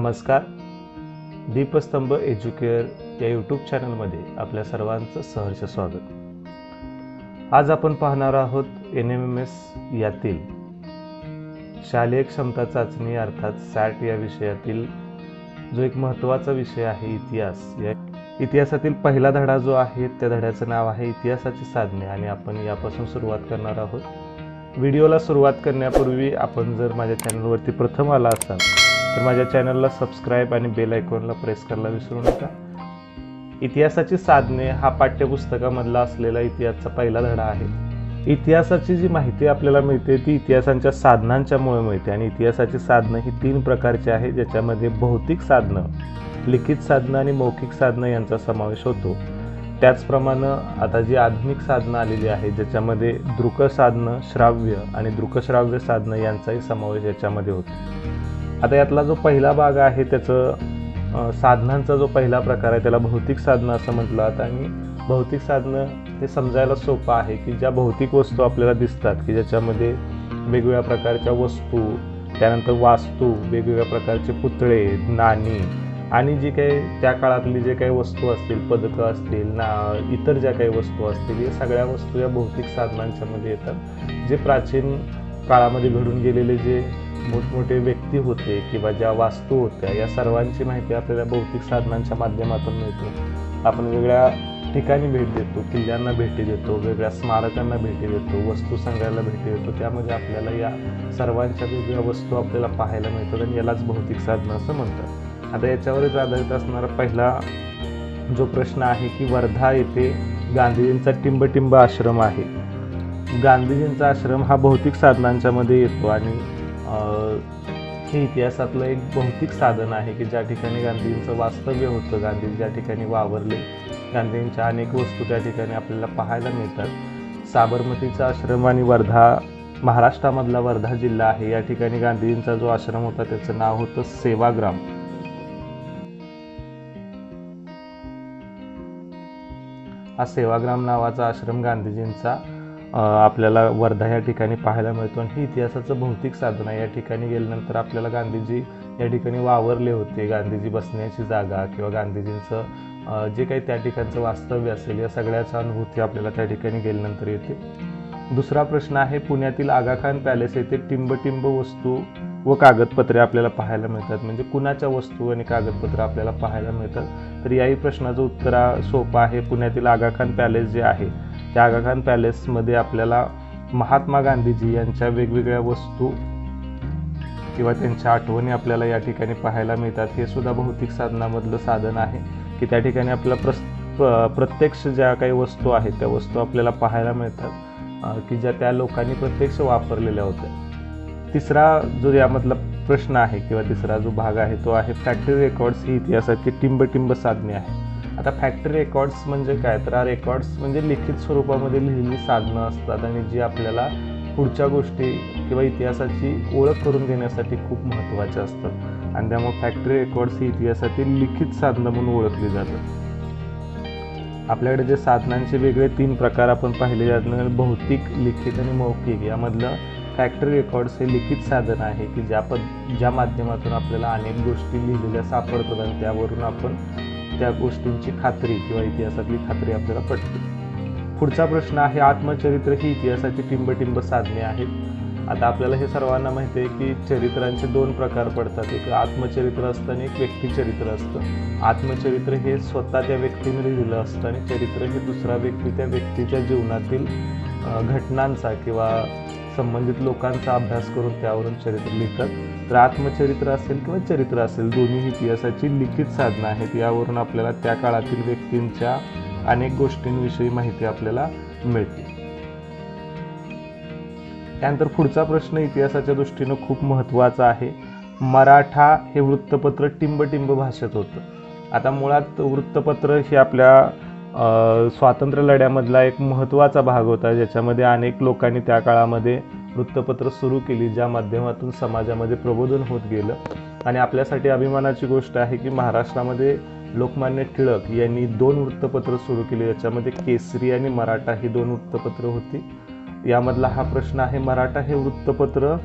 नमस्कार. दीपस्तंभ एज्युकेअर या यूट्यूब चॅनलमध्ये आपल्या सर्वांचं सहर्ष स्वागत. आज आपण पाहणार आहोत एन एम एम एस यातील शालेय क्षमता चाचणी अर्थात सॅट या विषयातील जो एक महत्त्वाचा विषय आहे इतिहास. या इतिहासातील पहिला धडा जो आहे त्या धड्याचं नाव आहे इतिहासाची साधने आणि आपण यापासून सुरुवात करणार आहोत. व्हिडिओला सुरुवात करण्यापूर्वी आपण जर माझ्या चॅनलवरती प्रथम आला असाल तर माझ्या चॅनलला सबस्क्राईब आणि बेल आयकॉनला प्रेस करायला विसरू नका. इतिहासाची साधने हा पाठ्यपुस्तकामधला असलेला इतिहासचा पहिला धडा आहे. इतिहासाची जी माहिती आपल्याला मिळते ती इतिहासांच्या साधनांच्यामुळे मिळते आणि इतिहासाची साधनं ही तीन प्रकारची आहे ज्याच्यामध्ये भौतिक साधनं लिखित साधनं आणि मौखिक साधनं यांचा समावेश होतो. त्याचप्रमाणे आता जी आधुनिक साधनं आलेली आहे ज्याच्यामध्ये दृकसाधनं श्राव्य आणि दृकश्राव्य साधनं यांचाही समावेश याच्यामध्ये होतो. आता यातला जो पहिला भाग आहे त्याचं साधनांचा जो पहिला प्रकार आहे त्याला भौतिक साधनं असं म्हटलं. जातं आणि भौतिक साधनं हे समजायला सोपं आहे की ज्या भौतिक वस्तू आपल्याला दिसतात की ज्याच्यामध्ये वेगवेगळ्या प्रकारच्या वस्तू त्यानंतर वास्तू वेगवेगळ्या प्रकारचे पुतळे नाणी आणि जी काही त्या काळातली जे काही वस्तू असतील पदकं असतील ना इतर ज्या काही वस्तू असतील या सगळ्या वस्तू या भौतिक साधनांच्यामध्ये येतात. जे प्राचीन काळामध्ये घडून गेलेले जे मोठमोठे व्यक्ती होते किंवा ज्या वास्तू होत्या या सर्वांची माहिती आपल्याला भौतिक साधनांच्या माध्यमातून मिळते. आपण वेगळ्या ठिकाणी भेट देतो किल्ल्यांना भेटी देतो वेगळ्या स्मारकांना भेटी देतो वस्तू संग्रहाला भेटी देतो. त्यामध्ये आपल्याला या सर्वांच्या वेगवेगळ्या वस्तू आपल्याला पाहायला मिळतात आणि यालाच भौतिक साधनं असं म्हणतात. आता याच्यावरच आधारित असणारा पहिला जो प्रश्न आहे की वर्धा येथे गांधीजींचा टिंबटिंब आश्रम आहे. गांधीजींचा आश्रम हा भौतिक साधनांच्यामध्ये येतो आणि हे इतिहासातलं एक भौतिक साधन आहे की ज्या ठिकाणी गांधीजींचं वास्तव्य होतं गांधीजी ज्या ठिकाणी वावरले गांधीजींच्या अनेक वस्तू त्या ठिकाणी आपल्याला पाहायला मिळतात. साबरमतीचा आश्रम आणि वर्धा महाराष्ट्रामधला वर्धा जिल्हा आहे. या ठिकाणी गांधीजींचा जो आश्रम होता त्याचं नाव होतं सेवाग्राम. हा सेवाग्राम नावाचा आश्रम गांधीजींचा आपल्याला वर्धा या ठिकाणी पाहायला मिळतो. आणि हे इतिहासाचं भौतिक साधन आहे. या ठिकाणी गेल्यानंतर आपल्याला गांधीजी या ठिकाणी वावरले होते. गांधीजी बसण्याची जागा किंवा गांधीजींचं जे काही त्या ठिकाणचं वास्तव्य असेल या सगळ्याचा अनुभूती आपल्याला त्या ठिकाणी गेल्यानंतर येते. दुसरा प्रश्न आहे पुण्यातील आगाखान पॅलेस येथे टिंबटिंब वस्तू व कागदपत्रे आपल्याला पाहायला मिळतात. म्हणजे कुणाच्या वस्तू आणि कागदपत्रे आपल्याला पाहायला मिळतात? तर याही प्रश्नाचं उत्तर सोपं आहे. पुण्यातील आगाखान पॅलेस जे आहे त्या आगाखान पॅलेसमध्ये आपल्याला महात्मा गांधीजी यांच्या वेगवेगळ्या वस्तू किंवा त्यांच्या आठवणी आपल्याला या ठिकाणी पाहायला मिळतात. हे सुद्धा भौतिक साधनामधलं साधन आहे की त्या ठिकाणी आपल्याला प्रस प- प्रत्यक्ष ज्या काही वस्तू आहेत त्या वस्तू आपल्याला पाहायला मिळतात. की ज्या त्या लोकांनी प्रत्यक्ष वापरलेल्या होत्या. तिसरा जो यामधला प्रश्न आहे किंवा तिसरा जो भाग आहे तो आहे फॅक्टरी रेकॉर्ड्स ही इतिहासाची टिंबटिंब साधने आहे आता फॅक्टरी रेकॉर्ड्स म्हणजे काय? तर हा रेकॉर्ड्स म्हणजे लिखित स्वरूपामध्ये लिहिलेली साधनं असतात आणि जी आपल्याला पुढच्या गोष्टी किंवा इतिहासाची ओळख करून देण्यासाठी खूप महत्त्वाच्या असतात. आणि त्यामुळे फॅक्टरी रेकॉर्ड्स ही इतिहासातील लिखित साधनं म्हणून ओळखली जातात. आपल्याकडे जे साधनांचे वेगळे तीन प्रकार आपण पाहिले जातात भौतिक लिखित आणि मौखिक यामधलं फॅक्टरी रेकॉर्ड्स हे लिखित साधन आहे की ज्या पद ज्या माध्यमातून आपल्याला अनेक गोष्टी लिहिलेल्या सापडतात आणि त्यावरून आपण त्या गोष्टींची खात्री किंवा इतिहासातली खात्री आपल्याला पटते पुढचा प्रश्न आहे आत्मचरित्र ही इतिहासाची टिंबटिंब साधने आहेत. आता आपल्याला हे सर्वांना माहिती आहे की चरित्रांचे दोन प्रकार पडतात. एक आत्मचरित्र असतं आणि एक व्यक्तिचरित्र असतं. आत्मचरित्र हे स्वतः त्या व्यक्तीने लिहिलेलं असतं आणि चरित्र हे दुसरा व्यक्ती त्या व्यक्तीच्या जीवनातील घटनांचा किंवा संबंधित लोकांचा अभ्यास करून त्यावरून चरित्र लिहितात. तर आत्मचरित्र असेल किंवा चरित्र असेल दोन्ही इतिहासाची लिखित साधनं आहेत. यावरून आपल्याला त्या काळातील व्यक्तींच्या अनेक गोष्टींविषयी माहिती आपल्याला मिळते. त्यानंतर पुढचा प्रश्न इतिहासाच्या दृष्टीनं खूप महत्त्वाचा आहे. मराठा हे वृत्तपत्र टिंबटिंब भाषेत होतं. आता मुळात वृत्तपत्र हे आपल्या स्वातंत्र्य लढ्यामधला एक महत्त्वाचा भाग होता ज्याच्यामध्ये अनेक लोकांनी त्या काळामध्ये वृत्तपत्र सुरू केली ज्या माध्यमातून समाजामध्ये प्रबोधन होत गेलं. आणि आपल्यासाठी अभिमानाची गोष्ट आहे की महाराष्ट्रामध्ये लोकमान्य टिळक यांनी दोन वृत्तपत्र सुरू केली. याच्यामध्ये केसरी आणि मराठा ही दोन वृत्तपत्र होती. यामधला हा प्रश्न आहे मराठा हे वृत्तपत्र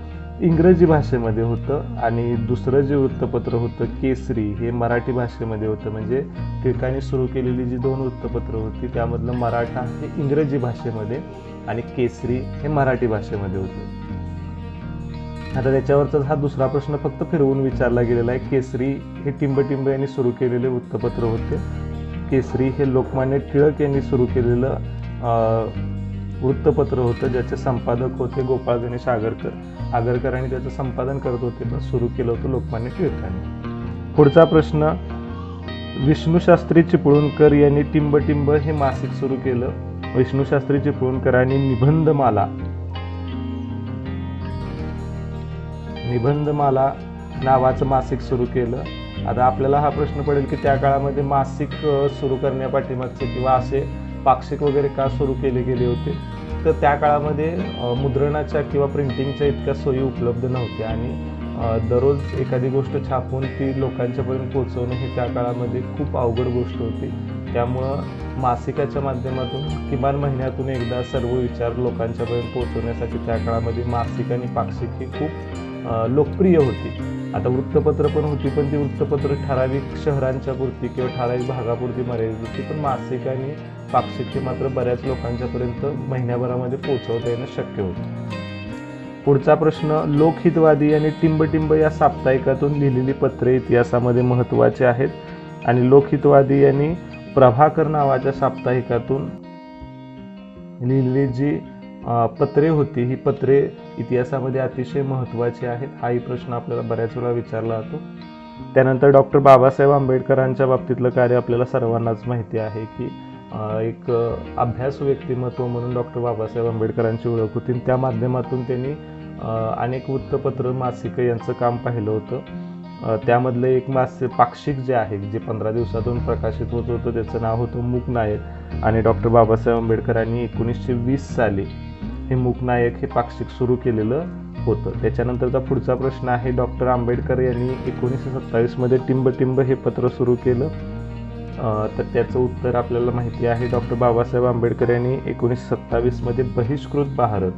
इंग्रजी भाषेमध्ये होतं आणि दुसरं जे वृत्तपत्र होतं केसरी हे मराठी भाषेमध्ये होतं. म्हणजे टिळकांनी सुरू केलेली जी दोन वृत्तपत्र होती त्यामधलं मराठा हे इंग्रजी भाषेमध्ये आणि केसरी हे मराठी भाषेमध्ये होतं. आता त्याच्यावरचा हा दुसरा प्रश्न फक्त फिरवून विचारला गेलेला आहे. केसरी हे टिंबटिंब यांनी सुरू केलेले वृत्तपत्र होते. केसरी हे लोकमान्य टिळक यांनी सुरू केलेलं वृत्तपत्र होतं ज्याचे संपादक होते गोपाळ गणेश आगरकर. आगरकरांनी त्याचं संपादन करत होते पण सुरू केलं होतं लोकमान्य टिळकांनी. पुढचा प्रश्न विष्णूशास्त्री चिपळूणकर यांनी टिंबटिंब हे मासिक सुरू केलं. विष्णूशास्त्री चिपळूणकरांनी निबंधमाला. निबंधमाला नावाचं मासिक सुरू केलं. आता आपल्याला हा प्रश्न पडेल की त्या काळामध्ये मासिक सुरू करण्यापाठीमागचे किंवा असे पाक्षिक वगैरे का सुरू केले गेले होते? तर त्या काळामध्ये मुद्रणाच्या किंवा प्रिंटिंगच्या इतक्या सोयी उपलब्ध नव्हत्या आणि दररोज एखादी गोष्ट छापून ती लोकांच्यापर्यंत पोचवणं हे त्या काळामध्ये खूप अवघड गोष्ट होती. त्यामुळं मासिकाच्या माध्यमातून किमान महिन्यातून एकदा सर्व विचार लोकांच्यापर्यंत पोचवण्यासाठी त्या काळामध्ये मासिक आणि पाक्षिक ही खूप लोकप्रिय होती. आता वृत्तपत्र पण होती पण ती वृत्तपत्र ठराविक शहरांच्या पुरती किंवा ठराविक भागापुरती मर्यादित होती पण मासिक आणि पाक्षिक मात्र बऱ्याच लोकांच्यापर्यंत महिन्याभरामध्ये पोहोचवता येणं शक्य होतं. पुढचा प्रश्न लोकहितवादी आणि टिंबटिंब या साप्ताहिकातून लिहिलेली पत्रे इतिहासामध्ये महत्त्वाचे आहेत आणि लोकहितवादी यांनी प्रभाकर नावाच्या साप्ताहिकातून लिहिलेली जी पत्रे होती ही पत्रे इतिहासामध्ये अतिशय महत्त्वाचे आहेत. हाही प्रश्न आपल्याला बऱ्याच वेळा विचारला जातो. त्यानंतर डॉक्टर बाबासाहेब आंबेडकरांच्या बाबतीतलं कार्य आपल्याला सर्वांनाच माहिती आहे की एक अभ्यास व्यक्तिमत्व म्हणून डॉक्टर बाबासाहेब आंबेडकरांची ओळख होती. त्या माध्यमातून त्यांनी अनेक वृत्तपत्र मासिकं यांचं काम पाहिलं होतं. त्यामधलं एक मासिक पाक्षिक जे आहे जे पंधरा दिवसातून प्रकाशित होत होतं त्याचं नाव होतं मूक नायक आणि डॉक्टर बाबासाहेब आंबेडकरांनी एकोणीसशे वीस साली हे मूकनायक हे पाक्षिक सुरू केलेलं होतं. त्याच्यानंतरचा पुढचा प्रश्न आहे डॉक्टर आंबेडकर यांनी एकोणीसशे सत्तावीसमध्ये टिंब टिंब हे पत्र सुरू केलं. तर त्याचं उत्तर आपल्याला माहिती आहे डॉक्टर बाबासाहेब आंबेडकर यांनी एकोणीसशे सत्तावीसमध्ये बहिष्कृत भारत.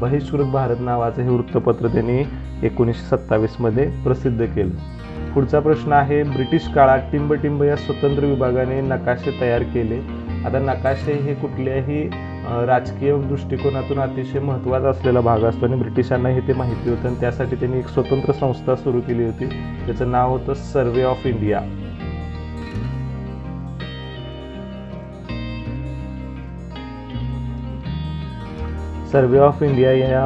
बहिष्कृत भारत नावाचं हे वृत्तपत्र त्यांनी एकोणीसशे सत्तावीसमध्ये प्रसिद्ध केलं. पुढचा प्रश्न आहे ब्रिटिश काळात टिंबटिंब या स्वतंत्र विभागाने नकाशे तयार केले. आता नकाशे हे कुठल्याही राजकीय दृष्टिकोनातून अतिशय महत्त्वाचा असलेला भाग असतो आणि ब्रिटिशांना हे ते माहिती होतं आणि त्यासाठी त्यांनी एक स्वतंत्र संस्था सुरू केली होती. त्याचं नाव होतं survey of India. Survey of India या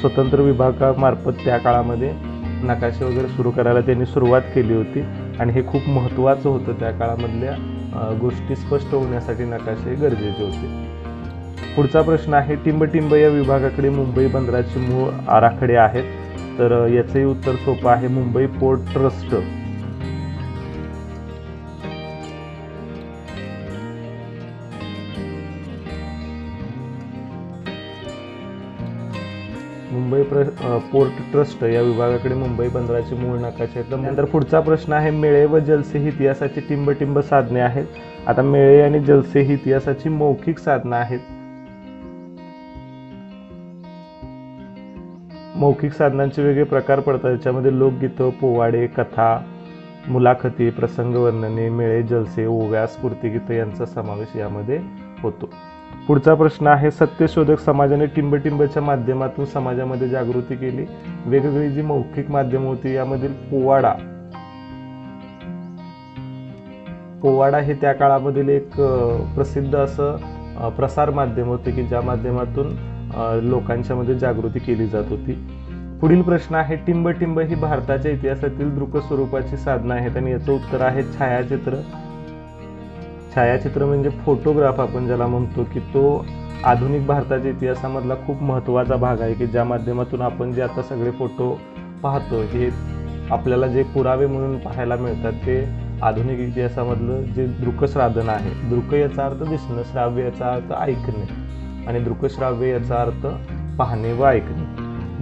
स्वतंत्र विभागामार्फत त्या काळामध्ये नकाशे वगैरे सुरू करायला त्यांनी सुरुवात केली होती. आणि हे खूप महत्त्वाचं होतं त्या काळामधल्या गोष्टी स्पष्ट होण्यासाठी नकाशे गरजेचे होते. पुढचा प्रश्न आहे टिंबटिंब या विभागाकडे मुंबई बंदराचे मूळ आराखडे आहेत. तर याचंही उत्तर सोपं आहे मुंबई पोर्ट ट्रस्ट. मुंबई प्र पोर्ट ट्रस्ट या विभागाकडे मुंबई बंदराचे मूळ नकाशे आहेत नंतर पुढचा प्रश्न आहे मेळे व जलसे ही इतिहासाची टिंबटिंब साधने आहेत. आता मेळे आणि जलसे ही इतिहासाची मौखिक साधनं आहेत. मौखिक साधनांचे वेगळे प्रकार पडतात. याच्यामध्ये लोकगीतं पोवाडे कथा मुलाखती प्रसंग वर्णने मेळे जलसे ओव्या स्फूर्तिगीतं यांचा समावेश यामध्ये होतो. पुढचा प्रश्न आहे सत्यशोधक समाजाने टिंबटिंबच्या माध्यमातून समाजामध्ये जागृती केली. वेगवेगळी जी मौखिक माध्यम होती यामधील पोवाडा. पोवाडा हे त्या काळामधील एक प्रसिद्ध असं प्रसार माध्यम होते की ज्या माध्यमातून लोकांच्यामध्ये लोकांच्या मध्ये जागृती केली जात होती. पुढील प्रश्न आहे टिंबटिंब ही भारताच्या इतिहासातील दृक स्वरूपाची साधना आहेत आणि याचं उत्तर आहे छायाचित्र. छायाचित्र म्हणजे फोटोग्राफ आपण ज्याला म्हणतो की तो आधुनिक भारताच्या इतिहासामधला खूप महत्त्वाचा भाग आहे की ज्या माध्यमातून आपण जे आता सगळे फोटो पाहतो हे आपल्याला जे पुरावे म्हणून पाहायला मिळतात ते आधुनिक इतिहासामधलं जे दृकश्राधन आहे. दृक याचा अर्थ दिसणं श्राव्य याचा अर्थ ऐकणे आणि दृकश्राव्य याचा अर्थ पाहणे व ऐकणे.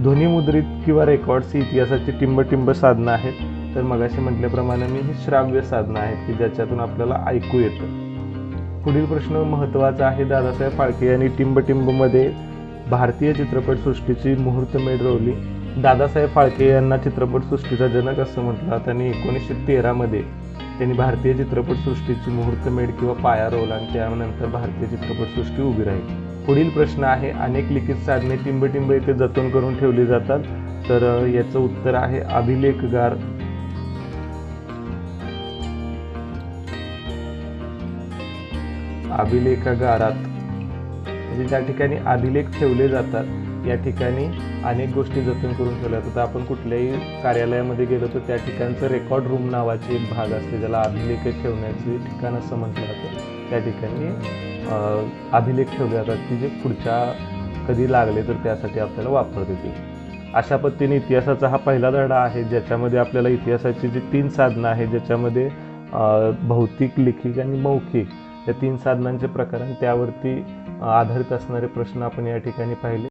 ध्वनिमुद्रित किंवा रेकॉर्ड्स ही इतिहासाची टिंबटिंब साधनं आहेत. तर मगाशी म्हटल्याप्रमाणे मी ही श्राव्य साधनं आहेत की ज्याच्यातून आपल्याला ऐकू येतं. पुढील प्रश्न महत्त्वाचा आहे. दादासाहेब फाळके यांनी टिंबटिंबमध्ये भारतीय चित्रपटसृष्टीची मुहूर्तमेढ रोवली दादासाहेब फाळके यांना चित्रपटसृष्टीचा जनक असं म्हटलं. त्यांनी एकोणीसशे तेरामध्ये त्यांनी भारतीय चित्रपटसृष्टीची मुहूर्तमेढ किंवा पाया रोवला आणि त्यानंतर भारतीय चित्रपटसृष्टी उभी राहील. पुढील प्रश्न आहे अनेक लिखित साधने टिंबटिंब इथे जतन करून ठेवली जातात. तर याचं उत्तर आहे अभिलेखगार अभिलेखागारात. म्हणजे ज्या ठिकाणी अभिलेख ठेवले जातात या ठिकाणी अनेक गोष्टी जतन करून ठेवल्या जातात. आपण कुठल्याही कार्यालयामध्ये गेलो तर त्या ठिकाणचं रेकॉर्ड रूम नावाचे एक भाग असते ज्याला अभिलेख ठेवण्याचे ठिकाण असं म्हटलं जातं. त्या ठिकाणी अभिलेख ठेवले जातात की जे पुढच्या कधी लागले तर त्यासाठी आपल्याला वापरता येतील. अशा पद्धतीने इतिहासाचा हा पहिला धडा आहे ज्याच्यामध्ये आपल्याला इतिहासाची जी तीन साधनं आहेत ज्याच्यामध्ये भौतिक लिखित आणि मौखिक या तीन साधनांचे प्रकार आणि त्यावरती आधारित असणारे प्रश्न आपण या ठिकाणी पाहिले.